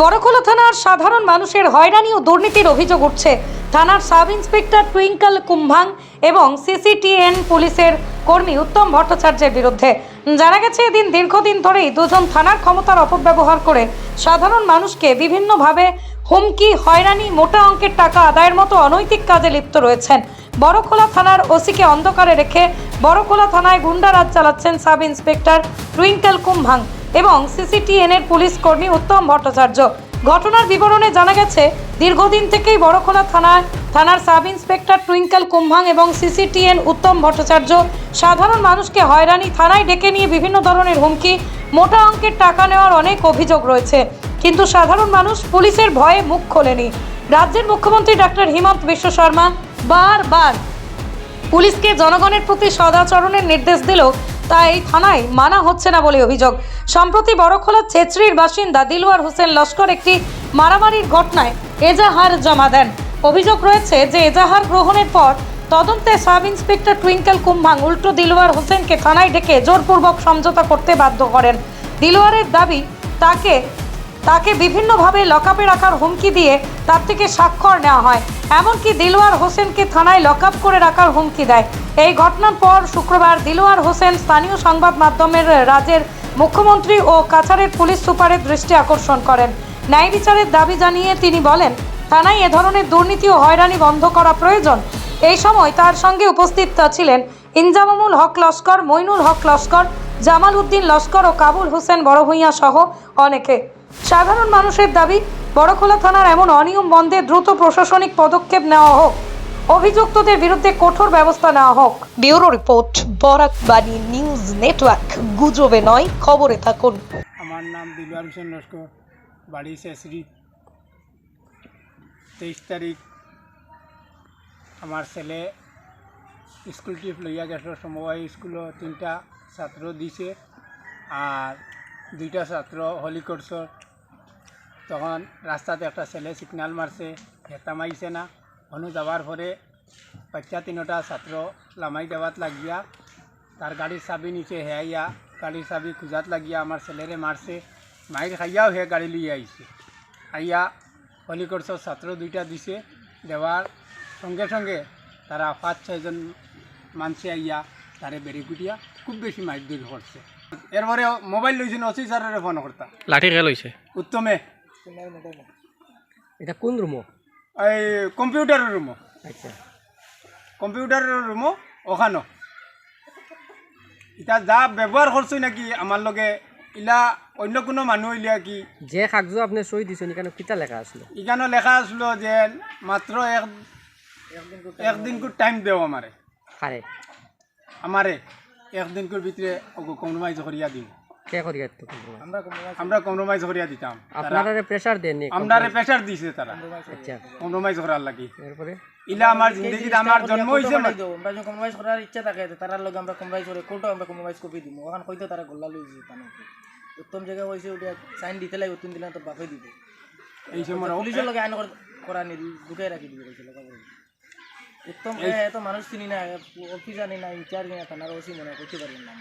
বড়খোলা থানার সাধারণ মানুষের হয়রানি ও দুর্নীতির অভিযোগ উঠছে। থানার সাব ইন্সপেক্টর টুইঙ্কল কুম্ভাং এবং সিসিটিএন পুলিশের কর্মী উত্তম ভট্টাচার্যের বিরুদ্ধে। জানা গেছে, এদিন দীর্ঘদিন ধরেই দুজন থানার ক্ষমতার অপব্যবহার করে সাধারণ মানুষকে বিভিন্নভাবে হুমকি, হয়রানি, মোটা অঙ্কের টাকা আদায়ের মতো অনৈতিক কাজে লিপ্ত রয়েছেন। বড়খোলা থানার ওসিকে অন্ধকারে রেখে বড়খোলা থানায় গুন্ডারাজ চালাচ্ছেন সাব ইন্সপেক্টর টুইঙ্কল কুম্ভাং। এবং সিসিটিএনের পুলিশ কর্মী উত্তম ভট্টাচার্য। ঘটনার বিবরণে জানা গেছে, দীর্ঘদিন থেকেই বড়খোলা থানায় থানার সাব ইন্সপেক্টর টুইঙ্কল কুম্ভাং এবং সিসিটিএন উত্তম ভট্টাচার্য সাধারণ মানুষকে হয়রানি থানায় ডেকে নিয়ে বিভিন্ন ধরনের হুমকি, মোটা অঙ্কের টাকা নেওয়ার অনেক অভিযোগ রয়েছে। কিন্তু সাধারণ মানুষ পুলিশের ভয়ে মুখ খোলেনি। রাজ্যের মুখ্যমন্ত্রী ডক্টর হিমন্ত বিশ্ব শর্মা বারবার পুলিশকে জনগণের প্রতি সদাচরণের নির্দেশ দিলেও তা এই থানায় মানা হচ্ছে না বলে অভিযোগ। সম্প্রতি বড়খোলা ছেত্রীর বাসিন্দা দিলওয়ার হোসেন লস্কর একটি মারামারির ঘটনায় এজাহার জমা দেন। অভিযোগ রয়েছে যে এজাহার গ্রহণের পর তদন্তে সাব ইন্সপেক্টর টুইঙ্কেল কুম্ভাং উল্টো দিলওয়ার হোসেনকে থানায় ডেকে জোরপূর্বক সমঝোতা করতে বাধ্য করেন। দিলওয়ারের দাবি, তাকে তাকে বিভিন্নভাবে লকআপে রাখার হুমকি দিয়ে তার থেকে স্বাক্ষর নেওয়া হয়। এমনকি দিলওয়ার হোসেনকে থানায় লকআপ করে রাখার হুমকি দেয়। এই ঘটনার পর শুক্রবার দিলওয়ার হোসেন স্থানীয় সংবাদ মাধ্যমের রাজ্যের মুখ্যমন্ত্রী ও কাছাড়ের পুলিশ সুপারের দৃষ্টি আকর্ষণ করেন। ন্যায় বিচারের দাবি জানিয়ে তিনি বলেন, থানায় এ ধরনের দুর্নীতি ও হয়রানি বন্ধ করা প্রয়োজন। এই সময় তার সঙ্গে উপস্থিত ছিলেন ইনজামামুল হক লস্কর, মইনুল হক লস্কর জামাল উদ্দিন লস্কর ও কাবুল হোসেন বড়ভূঁইয়া সহ অনেকে। সাধারণ মানুষের দাবি বড়খোলা থানার এমন অনিয়ম বন্ধে দ্রুত প্রশাসনিক পদক্ষেপ নেওয়া হোক। অভিযুক্তদের বিরুদ্ধে কঠোর ব্যবস্থা নেওয়া হোক। Bureau report Barakbani news network গুজবে নয় খবরে থাকুন। আমার নাম দিলওয়ার হোসেন লস্কর বাড়ি শেষরি। তেইশ তারিখ আমার ছেলে স্কুল ট্রিপ লইয়া গেছিল সমবায় স্কুলও তিনটা ছাত্র দিছে আর দুইটা ছাত্র হলি কোর্সর তখন রাস্তাতে একটা ছেলে সিগনাল মারছে হেতা মাইছে না অনু যাওয়ার পরে বাচ্চা তিনটা ছাত্র লামাই দেওয়াত লাগিয়া তার গাড়ির চাবি নিচে হেয়াইয়া গাড়ির চাবি খুঁজাত লাগিয়া আমার ছেলেরে মারছে মাইর খাইয়াও হে গাড়ি লিয়ে আইছে আইয়া হলিকোর্সর ছাত্র দুইটা দিছে দেওয়ার সঙ্গে সঙ্গে তারা পাঁচ ছয়জন মানসে আইয়া তারে বেড়ে কুটিয়া খুব বেশি মাইর দূর করছে। এরপরে মোবাইল লইছিল অসি স্যারের ফোন করতা। লাঠি খেল হয়েছে উত্তমে। এটা কোন রুমো এই কম্পিউটারের রুমও আচ্ছা। কম্পিউটারের রুমও ওখানো। এটা যা ব্যবহার করছই নাকি আমার লগে ইলা অন্য কোনো মানুহ ইলা কি? যে কাগজ আপনি সই দিছেন এখানে কিতা লেখা আসলো এখানে লেখা আসলো যে মাত্র এক একদিন টাইম দেও আমারে আমারে একদিন ভিতরে কম্প্রোমাইজ করিয়া দিম কে করি তো আমরা কম্প্রোমাইজ করিয়া দিতাম। আপনারা প্রেসার দেন আমরারে প্রেশার দিছে তারা। আচ্ছা। কম্প্রোমাইজ করার লাগি। এরপরে? ইলা আমার জিন্দগিতে আমার জন্ম হয়েছে আমরা যখন কম্প্রোমাইজ করার ইচ্ছা থাকে তারার লগে আমরা কম্প্রোমাইজ করে কোর্টও আমরা কম্প্রোমাইজ কপি দিব ওখান কইতো তারা গোল্লা লই যাই তানো উত্তম জায়গা হইছে ওটা সাইন দিতে লাগে উত্তম দিলে তো দিবে। এই সময় পুলিশের লগে আইন কর- নি ঢুকাই রাখি দিবে কইছিল উত্তম এ এত মানুষ চিনি না অফিস জানি না ইনচার্জ না থানার ওসি মনে করতে পারি না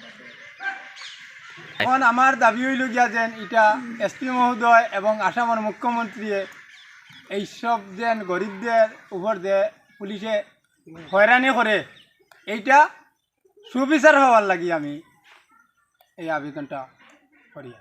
এখন আমার দাবি হইল গিয়া যেন এটা এসপি মহোদয় এবং আসামের মুখ্যমন্ত্রী এইসব যেন গরিবদের উপর যে পুলিশে হয়রানি করে এইটা সুবিচার হওয়ার লাগি আমি এই আবেদনটা করি।